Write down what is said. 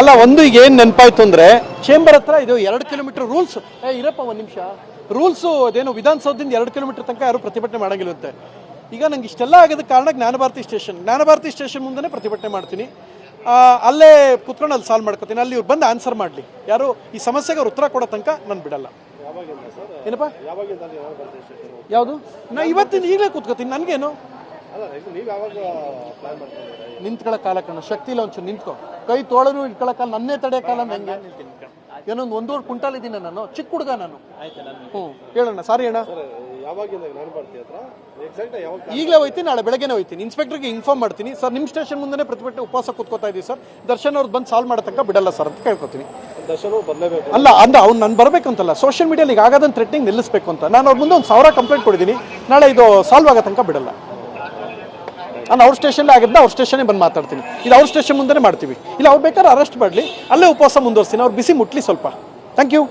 ಅಲ್ಲ ಒಂದು ಈಗ ಏನು ನೆನಪಾಯ್ತು ಅಂದ್ರೆ ಚೇಂಬರ್ ಹತ್ರ ಇದು ಎರಡು ಕಿಲೋಮೀಟರ್ ರೂಲ್ಸ್ ಏ ಇರಪ್ಪ ಒಂದು ನಿಮಿಷ. ರೂಲ್ಸು ಅದೇನು ವಿಧಾನಸೌಧದಿಂದ ಎರಡು ಕಿಲೋಮೀಟರ್ ತನಕ ಯಾರು ಪ್ರತಿಭಟನೆ ಮಾಡಂಗಿಲ್ಲಂತೆ. ಈಗ ನಂಗೆ ಇಷ್ಟೆಲ್ಲ ಆಗೋದಕ್ಕೆ ಕಾರಣ ಜ್ಞಾನಭಾರತಿ ಸ್ಟೇಷನ್ ಜ್ಞಾನಭಾರತಿ ಸ್ಟೇಷನ್ ಮುಂದೆ ಪ್ರತಿಭಟನೆ ಮಾಡ್ತೀನಿ. ಅಲ್ಲೇ ಕುತ್ಕೊಂಡು ಅಲ್ಲಿ ಸಾಲ್ವ್ ಮಾಡ್ಕೋತೀನಿ. ಅಲ್ಲಿ ಇವ್ರು ಬಂದು ಆನ್ಸರ್ ಮಾಡಲಿ. ಯಾರು ಈ ಸಮಸ್ಯೆಗೆ ಅವ್ರು ಉತ್ತರ ಕೊಡೋ ತನಕ ನಾನು ಬಿಡಲ್ಲ. ಏನಪ್ಪ? ಯಾವುದು? ನಾ ಇವತ್ತಿನ ಈಗಲೇ ಕುತ್ಕೋತೀನಿ. ನನಗೇನು? ನಿಂತ್ಕೊಳ್ಳೋ ಕಾಲ ಕಣ ಶಕ್ತಿ ಇಲ್ಲ ಒಂಚೂರು ನಿಂತ್ಕೊ. ಕೈ ತೋಳನು ಇಟ್ಕೊಳ್ಳೋ ಕಾಲ ನನ್ನೇ ತಡೆ ಕಾಲ ನಂಗೆ ಏನೊಂದು ಒಂದೂವರೆ ಕುಂಟಾಲ್ ಇದ್ದೀನಿ ನಾನು ಚಿಕ್ಕ ಹುಡುಗ ನಾನು. ಹ್ಞೂ ಹೇಳಣ್ಣ ಸಾರಿ ಅಣ್ಣ. ಈಗಲೇ ಹೋಯ್ತೀನಿ ನಾಳೆ ಬೆಳಗ್ಗೆನೇ ಹೋಯ್ತೀನಿ. ಇನ್ಸ್ಪೆಕ್ಟರ್ಗೆ ಇನ್ಫಾರ್ಮ್ ಮಾಡ್ತೀನಿ. ಸರ್ ನಿಮ್ಮ ಸ್ಟೇಷನ್ ಮುಂದೆ ಪ್ರತಿಭಟನೆ ಉಪವಾಸ ಕೂತ್ಕೋತಾ ಇದ್ದೀವಿ ಸರ್ ದರ್ಶನ್ ಅವ್ರದ್ದು ಬಂದು ಸಾಲ್ವ್ ಮಾಡೋ ತನಕ ಬಿಡಲ್ಲ ಸರ್ ಅಂತ ಕೇಳ್ಕೊತೀನಿ. ಅಲ್ಲ ಅಂದ್ರೆ ಅವ್ನು ನಾನು ಬರಬೇಕು ಅಂತಲ್ಲ ಸೋಷಿಯಲ್ ಮೀಡಿಯಲ್ಲಿ ಈಗ ಆಗೋದನ್ನ ಥ್ರೆಟ್ನಿಂಗ್ ನಿಲ್ಲಿಸಬೇಕು ಅಂತ. ನಾನು ಅವ್ರ ಮುಂದೆ ಒಂದು ಸಾವಿರ ಕಂಪ್ಲೇಂಟ್ ಕೊಡಿದ್ದೀನಿ ನಾಳೆ ಇದು ಸಾಲ್ವ್ ಆಗೋ ತನಕ ಬಿಡಲ್ಲ. ನಾನು ಅವ್ರ ಸ್ಟೇಷನ್ಲೇ ಆಗಿದ್ದ ಅವ್ರ ಸ್ಟೇಷನ್ನೇ ಬಂದು ಮಾತಾಡ್ತೀನಿ. ಇದು ಅವ್ರ ಸ್ಟೇಷನ್ ಮುಂದೆ ಮಾಡ್ತೀವಿ. ಇಲ್ಲ ಅವ್ರು ಬೇಕಾದ್ರೆ ಅರೆಸ್ಟ್ ಮಾಡಲಿ. ಅಲ್ಲೇ ಉಪವಾಸ ಮುಂದುವರ್ಸ್ತೀನಿ. ಅವ್ರು ಬಿಸಿ ಮುಟ್ಲಿ ಸ್ವಲ್ಪ. Thank you